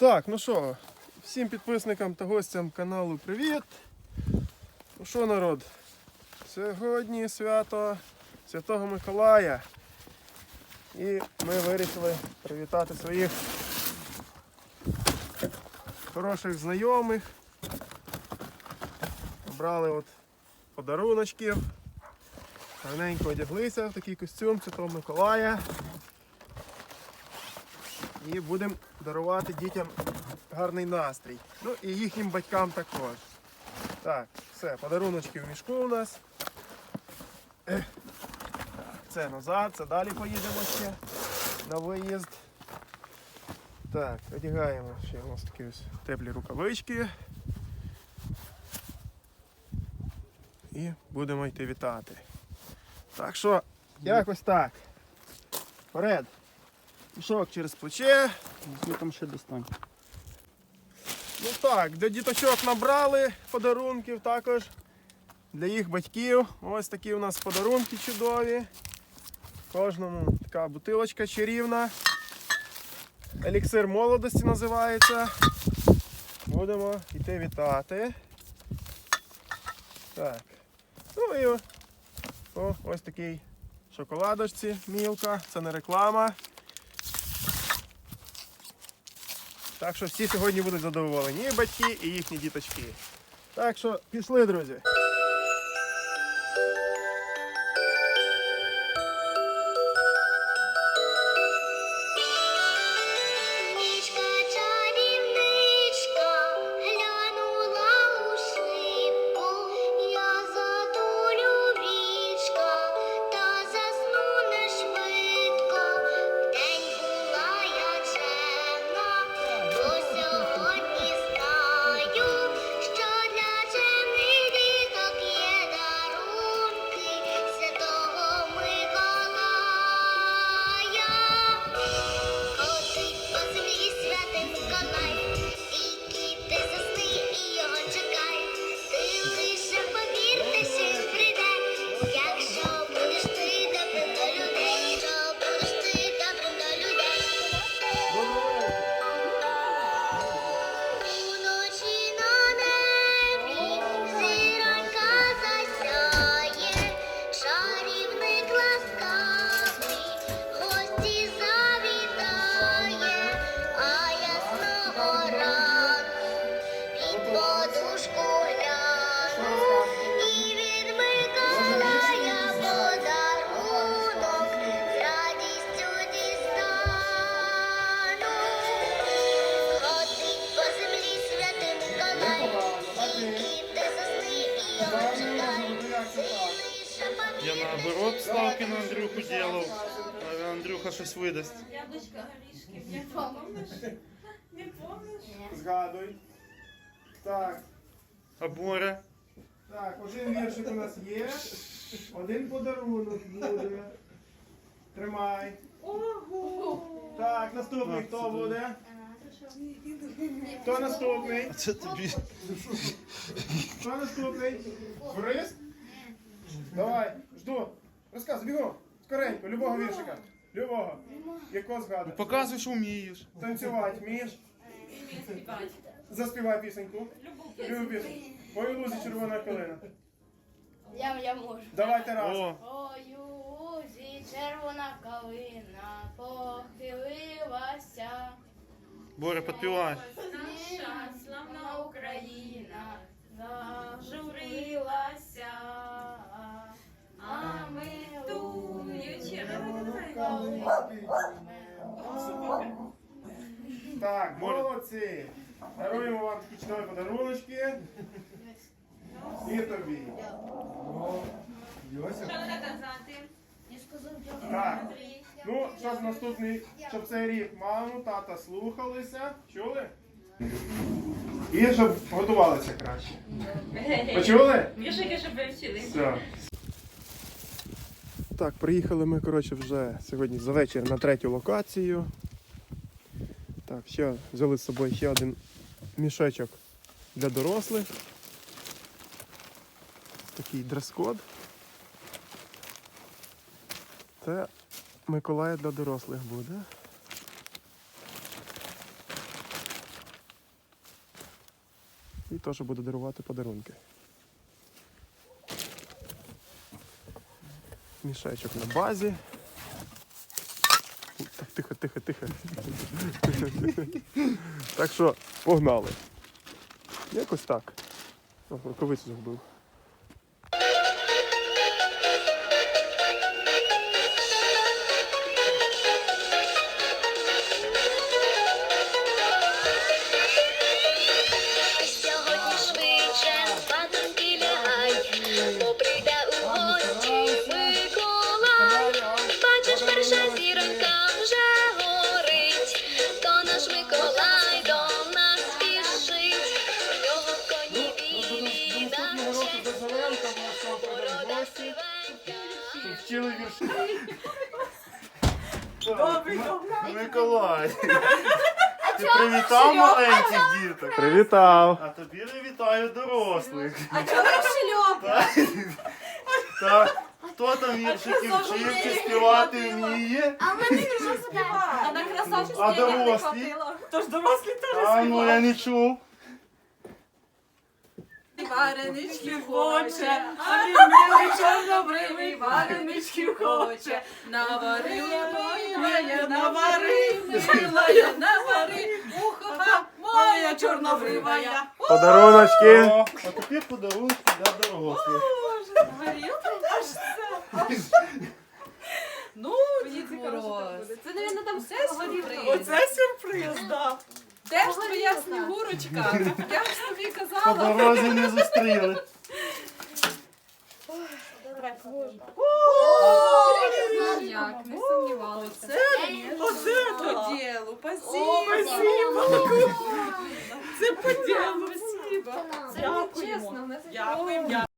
Так, ну що, всім підписникам та гостям каналу привіт. Ну що, народ? Сьогодні свято Святого Миколая. І ми вирішили привітати своїх хороших знайомих. Обрали от подаруночків. Гарненько одяглися в такий костюм Святого Миколая. І будемо дарувати дітям гарний настрій. Ну і їхнім батькам також. Так, все, подаруночки в мішку у нас. Так, це назад, це далі поїдемо ще на виїзд. Так, одягаємо ще у нас такі ось теплі рукавички. І будемо йти вітати. Так що, якось так. Вперед. Мішок через плече. Візьми там ще достань. Ну так, для діточок набрали подарунків також. Для їх батьків. Ось такі у нас подарунки чудові. Кожному така бутилочка чарівна. Еліксир молодості називається. Будемо йти вітати. Так. Ну і о, ось такий шоколадочці мілка. Це не реклама. Так що всі сьогодні будуть задоволені, і батьки, і їхні діточки. Так що пішли, друзі. Я наоборот ставки на Андрюху делав. А Андрюха щось видасть. Яблучко, горішки. Не помниш? Не помниш? Згадуй. Так, А Боря? так, один віршик у нас є. Один подарунок буде. Тримай. Ого! Так, наступний хто буде? Хто наступний? А це тобі. Хто наступний? Борис? Давай, жду. Розказуй, бігом. Скоренько, любого віршика. Любого. Якого згадуєш? Показуй, що вмієш. Танцювати вмієш? Заспівай пісеньку. Любу пісеньку. Ой, лузі червона калина. Я, я можу. Давайте раз. О, Ой, у лузі червона калина похилилася. Боря, підпівай. Наша славна Україна зажурилася. Так, молодці. Даруємо вам такі чудові подаруночки. І тобі. Так. Ну, щоб наступний, щоб цей рік маму, тата слухалися. Чули? І щоб готувалися краще. Почули? Віршики, щоб ви вчилися. Все. Так, приїхали ми, коротше, вже сьогодні за вечір на третю локацію. Так, ще взяли з собою ще один мішечок для дорослих. Такий дрес-код. Це Миколая для дорослих буде. І теж буду дарувати подарунки. Мішечок на базі. Так, тихо, тихо, тихо. Так що погнали. Якось так. О, рукавицю загубив. Миколай. Ти привітав маленьких діток. Привітав! А тобі не вітаю дорослих. А чого ви шльопа? Так, хто там віршики вчив чи співати вміє? А в мене вже А на красавчик А не дорослі? хватило. Тож дорослі теж А ну я не чув. Варенички хоче, а він милий чорнобривий варенички хоче. Наварила моя, навари, милая, навари, уха, моя чорнобривая. Подаруночки! О, а тепер подарунки для дорослих. Горілка аж це. Ну, Дід Мороз. Це, мабуть, там все сюрприз. Оце сюрприз, да. Де ж твоя снігурочка? Я ж тобі По казала. дорозі не зустріли. Як, не сумнівалася. Оце По ділу. Це по ділу. Спасибо. Це